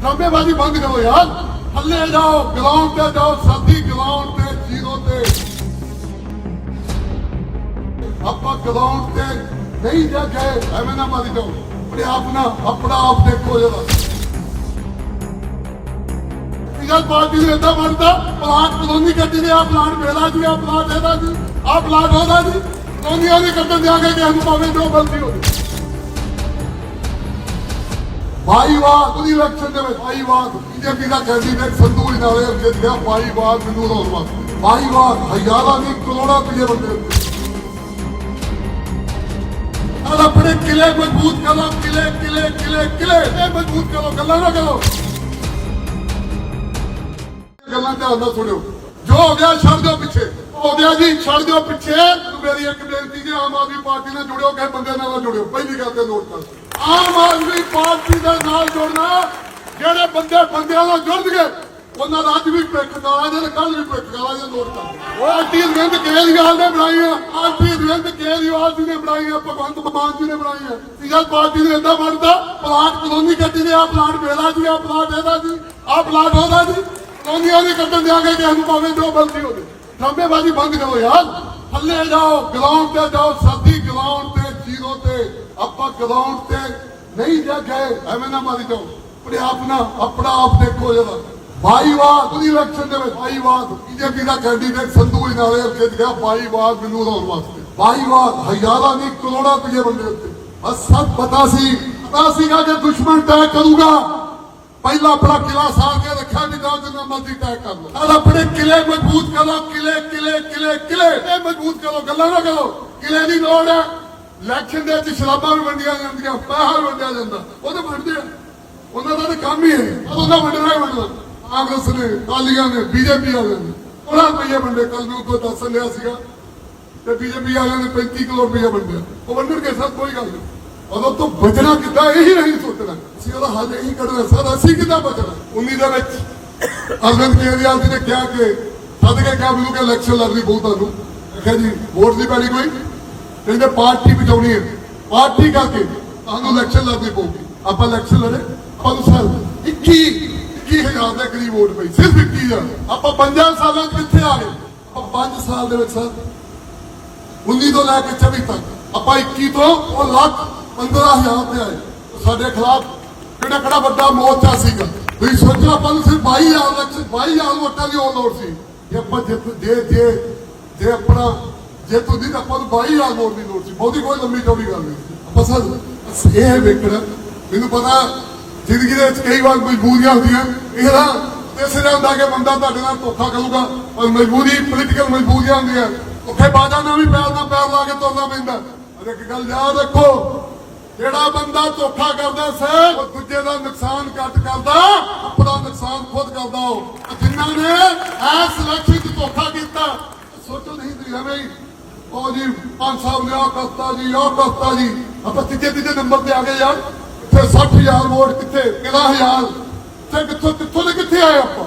ਡਰਾਮੇਬਾਜ਼ੀ ਬੰਦ ਕਰੋ ਯਾਰ। ਥੱਲੇ ਜਾਓ ਗਰਾਊਂਡ ਤੇ ਜਾਓ, ਸਾਡੀ ਗਰਾਊਂਡ ਤੇ ਜ਼ੀਰੋ ਤੇ। ਆਪਾਂ ਗਰਾਊਂਡ ਤੇ ਨਹੀਂ ਜਾ ਗਏ ਐਵੇਂ ਨਾ ਮਾਰੀ ਜਾਓ। ਆਪਣੇ ਆਪ ਨਾ, ਆਪਣਾ ਆਪ ਦੇਖੋ ਜਰਾ। ਗੱਲ ਪਾਰਟੀ ਨੂੰ ਏਦਾਂ ਬਣਦਾ ਪਲਾਟ ਕਲੋਨੀ ਕੱਢੀ ਨੇ ਆ ਪਲਾਟ ਵੇਲਾ ਜੀ ਆ ਪਲਾਟ ਇਹਦਾ ਜੀ ਆ ਪਲਾਟ ਉਹਦਾ ਜੀ। ਕਲੋਨੀਆਂ ਦੇ ਕੱਢਣ ਦਿਆ ਕੇ ਕਿਸੇ ਨੂੰ ਭਾਵੇਂ ਜੋ ਗਲਤੀ ਹੋਵੇ ਭਾਈਵਾਦ ਉਹਦੀ ਇਲੈਕਸ਼ਨ ਦੇ ਵਿੱਚ ਭਾਈਵਾਦ ਬੀਜੇਪੀ ਦਾ ਕੈਂਡੀਡੇਟ ਸੰਧੂ ਨਾਲੇ ਜਿੱਤ ਗਿਆ ਭਾਈਵਾਦ ਮੈਨੂੰ ਰੋਣ ਵਾਸਤੇ ਹਜ਼ਾਰਾਂ ਨਹੀਂ, ਕਰੋੜਾਂ ਰੁਪਏ ਬੰਦੇ ਉੱਤੇ ਨਾਲ ਆਪਣੇ ਕਿਲੇ ਮਜ਼ਬੂਤ ਕਰੋ, ਕਿਲੇ ਕਿਲੇ ਕਿਲੇ ਕਿਲੇ। ਇਹ ਮਜ਼ਬੂਤ ਕਰੋ, ਗੱਲਾਂ ਨਾ ਕਰੋ। ਗੱਲਾਂ ਧਿਆਨ ਨਾਲ ਸੁਣਿਓ। ਜੋ ਹੋ ਗਿਆ ਛੱਡ ਜੀ, ਛੱਡ ਦਿਓ ਪਿੱਛੇ। ਮੇਰੀ ਇੱਕ ਬੇਨਤੀ ਜੀ, ਆਮ ਆਦਮੀ ਪਾਰਟੀ ਨਾਲ ਜੁੜਿਓ ਕਿਸੇ ਬੰਦੇ ਨਾਲ ਜੁੜਿਓ। ਪਹਿਲੀ ਗੱਲ ਤੇ ਨੋਟ ਕਰ। ਆਮ ਆਦਮੀ ਪਾਰਟੀ ਦੇ ਨਾਲ ਜੁੜਨਾ, ਜਿਹੜੇ ਬੰਦੇ ਬੰਦਿਆਂ ਨਾਲ ਜੁੜਨਗੇ, ਉਹਨਾਂ ਦਾ ਅੱਜ ਵੀ ਪਿੱਠ ਕਾਲਾ ਜੇ ਕੱਲ ਵੀ ਪਿੱਠ ਕਾਲਾ ਜੇ ਨੋਟ ਕਰ। ਉਹ ਆਂਟੀ ਰਿੰਦ ਕੇਜਰੀਵਾਲ ਨੇ ਬਣਾਈਆਂ ਆਂਟੀ ਰਿੰਦ ਕੇਜਰੀਵਾਲ ਜੀ ਨੇ ਬਣਾਈ ਬਣਾਈਆਂ, ਭਗਵੰਤ ਮਾਨ ਜੀ ਨੇ ਬਣਾਈਆਂ। ਸੀਗਾ ਪਾਰਟੀ ਨੇ ਏਦਾਂ ਬਣਦਾ, ਪਲਾਟ ਕਲੋਨੀ ਕੱਢੀ ਨੇ ਆ ਪਲਾਟ ਵੇਲਾ ਜੀ ਆ ਪਲਾਟ ਇਹਦਾ ਜੀ ਆ ਪਲਾਟ ਉਹਦਾ ਜੀ। ਕਲੋਨੀਆਂ ਦੇ ਕੱਢਣ ਦਿਆਂਗੇ, ਕਿਸੇ ਨੂੰ ਭਾਵੇਂ ਜੋ ਗਲਤੀ ਹੋਵੇ। ਡਰਾਮੇਬਾਜ਼ੀ ਬੰਦ ਕਰੋ ਯਾਰ। ਥੱਲੇ ਜਾਓ, ਗਰਾਊਂਡ ਤੇ ਜਾਓ ਸਾਡੀ ਗਰਾਊਂਡ ਤੇ, ਜ਼ੀਰੋ ਤੇ। ਆਪਾਂ ਗਰਾਊਂਡ ਤੇ ਨਹੀਂ ਜਾ ਗਏ, ਐਵੇਂ ਨਾ ਮਾਰੀ ਜਾਓ। ਆਪਣੇ ਆਪ ਨਾ, ਆਪਣਾ ਆਪ ਦੇਖੋ ਜਰਾ। ਭਾਈਵਾਦ ਉਹਦੀ ਇਲੈਕਸ਼ਨ ਦੇ ਵਿੱਚ ਭਾਈਵਾਦ ਬੀਜੇਪੀ ਦਾ ਕੈਂਡੀਡੇਟ ਸੰਧੂ ਨਾਲੇ ਜਿੱਤ ਗਿਆ ਭਾਈਵਾਦ ਮੈਨੂੰ ਰੋਣ ਵਾਸਤੇ। ਭਾਈਵਾਦ ਹਜ਼ਾਰਾਂ ਨਹੀਂ ਕਰੋੜਾਂ ਰੁਪਏ ਬੰਦੇ ਉੱਤੇ ਬਸ ਸਭ ਪਤਾ ਸੀ, ਪਤਾ ਸੀਗਾ ਕਿ ਦੁਸ਼ਮਣ ਤੈਅ ਕਰੂਗਾ। ਪਹਿਲਾਂ ਆਪਣਾ ਕਿਲਾ ਸਾੜ ਕੇ ਰੱਖਿਆ ਵੀ ਜਾਓ ਜਿੰਨਾ ਮਰਜ਼ੀ ਤੈਅ ਕਰ ਲਓ। ਨਾਲ ਆਪਣੇ ਕਿਲੇ ਮਜ਼ਬੂਤ ਕਰੋ, ਕਿਲੇ ਕਿਲੇ ਕਿਲੇ ਕਿਲੇ। ਇਹ ਮਜ਼ਬੂਤ ਕਰੋ, ਗੱਲਾਂ ਨਾ ਕਰੋ। ਕਿਲੇ ਦੀ ਲੋੜ ਹੈ। ਇਲੈਕਸ਼ਨ ਦੇ ਵਿੱਚ ਸ਼ਰਾਬਾਂ ਵੀ ਵੰਡੀਆਂ ਜਾਂਦੀਆਂ, ਪੈਸਾ ਵੀ ਵੰਡਿਆ ਜਾਂਦਾ। ਉਹ ਤਾਂ ਵੰਡਦੇ ਆ। ਉਹਨਾਂ ਦਾ ਤਾਂ ਕੰਮ ਹੀ ਹੈ। ਉਹਨਾਂ ਵੰਡਣਾ ਹੀ ਵੰਡਣਾ। ਕਾਂਗਰਸ ਨੇ ਕਾਲੀਆਂ ਨੇ, ਬੀਜੇਪੀ ਵਾਲਿਆਂ ਨੇ। ਉਹਨਾਂ ਰੁਪਏ ਵੰਡੇ ਕੱਲ ਨੂੰ ਕੋਈ ਦੱਸ ਲਿਆ ਸੀਗਾ ਤੇ ਬੀਜੇਪੀ ਵਾਲਿਆਂ ਨੇ 35 ਕਰੋੜ ਰੁਪਏ ਵੰਡਿਆ। ਉਹ ਵੰਡਣਗੇ, ਸਰ, ਕੋਈ ਗੱਲ ਨਹੀਂ। ਉਦੋਂ ਤੋਂ ਬਚਣਾ ਕਿੱਦਾਂ, ਇਹੀ ਨਹੀਂ ਸੋਚਣਾ। ਅਸੀਂ ਉਹਦਾ ਹੱਲ ਇਹੀ ਕੱਢਣਾ ਸਰ ਅਸੀਂ ਕਿੱਦਾਂ ਬਚਣਾ? 19 ਦੇ ਵਿੱਚ। ਅਰਵਿੰਦ ਕੇਜਰੀਵਾਲ ਜੀ ਨੇ ਕਿਹਾ ਕਿ ਸੱਦ ਕੇ ਇਲੈਕਸ਼ਨ ਲੜਨੀ ਬਹੁਤ ਤੁਹਾਨੂੰ। ਕਿਹਾ ਜੀ, ਵੋਟ ਦੀ ਪੈਣੀ ਕੋਈ। ਕਹਿੰਦੇ ਪਾਰਟੀ ਬਚਾਉਣੀ ਹੈ। ਪਾਰਟੀ ਕਰਕੇ ਤੁਹਾਨੂੰ ਇਲੈਕਸ਼ਨ ਲੜਨੀ ਪਊਗੀ। ਆਪਾਂ ਇਲੈਕਸ਼ਨ ਲੜੇ, ਆਪਾਂ ਨੂੰ 21 21000 ਦੇ ਕਰੀਬ ਵੋਟ ਪਈ। ਸਿਰਫ 21000 ਆਪਾਂ 5 ਸਾਲਾਂ 'ਚ ਕਿੱਥੇ ਆ ਗਏ। ਆਪਾਂ 5 ਸਾਲ ਦੇ ਵਿੱਚ ਸਰ 19 ਤੋਂ ਲੈ ਕੇ 24 ਤੱਕ। ਆਪਾਂ 21 ਤੋਂ ਉਹ ਲੱਖ 15000 ਤੇ ਆਏ। ਸਾਡੇ ਖਿਲਾਫ ਕਿਹੜਾ ਕਿਹੜਾ ਵੱਡਾ ਮੋਰਚਾ ਸੀਗਾ? ਤੁਸੀਂ ਸੋਚੋ ਆਪਾਂ ਨੂੰ ਸਿਰਫ 22000 ਲੱਖ 22000 ਵੋਟਾਂ ਦੀ ਉਹ ਲੋੜ ਸੀ। ਜੇ ਆਪਾਂ ਜਿੱਤ ਜੇ ਜੇ ਜੇ ਆਪਣਾ ਜੇ ਤੁਸੀਂ ਆਪਾਂ ਨੂੰ 22000 ਵੋਟ ਦੀ ਲੋੜ ਸੀ, ਬਹੁਤੀ ਕੋਈ ਲੰਮੀ ਚੌੜੀ ਗੱਲ ਨਹੀਂ। ਆਪਾਂ ਸਰ ਇਹ ਵੇਖਣਾ, ਮੈਨੂੰ ਪਤਾ ਜ਼ਿੰਦਗੀ ਦੇ ਵਿੱਚ ਕਈ ਵਾਰ ਮਜਬੂਰੀਆਂ ਹੁੰਦੀਆਂ। ਇਹਦਾ ਇਸ ਤਰ੍ਹਾਂ ਹੁੰਦਾ ਕਿ ਬੰਦਾ ਤੁਹਾਡੇ ਨਾਲ ਧੋਖਾ ਕਰੂਗਾ, ਪਰ ਮਜਬੂਰੀ ਪੋਲੀਟੀਕਲ ਮਜਬੂਰੀਆਂ ਹੁੰਦੀਆਂ। ਉੱਥੇ ਬਾਜਾਂ ਨਾਲ ਵੀ ਪੈਰ ਨਾਲ ਪੈਰ ਲਾ ਕੇ ਤੁਰਨਾ ਪੈਂਦਾ। ਅਰੇ ਇੱਕ ਗੱਲ ਯਾਦ ਰੱਖੋ ਜਿਹੜਾ ਬੰਦਾ ਧੋਖਾ ਕਰਦਾ ਸਰ ਉਹ ਦੂਜੇ ਦਾ ਨੁਕਸਾਨ ਘੱਟ ਕਰਦਾ, ਆਪਣਾ ਨੁਕਸਾਨ ਖੁਦ ਕਰਦਾ ਉਹ। ਜਿਨ੍ਹਾਂ ਨੇ ਐਸ ਇਲੈਕਸ਼ਨ 'ਚ ਧੋਖਾ ਕੀਤਾ, ਸੋਚੋ ਨਹੀਂ ਤੁਸੀਂ ਐਵੇਂ ਉਹ ਜੀ, ਪੰਜ ਸਾਹਿਬ ਨੇ ਆਹ ਕਰਤਾ ਜੀ ਆਹ ਕਰਤਾ ਜੀ। ਆਪਾਂ ਤੀਜੇ ਤੀਜੇ ਨੰਬਰ ਤੇ ਆ ਗਏ ਯਾਰ। ਇੱਥੇ 60000 ਵੋਟ ਕਿੱਥੇ? 11000 ਤੇ ਕਿੱਥੋਂ ਕਿੱਥੋਂ ਦੇ ਕਿੱਥੇ ਆਏ ਆਪਾਂ?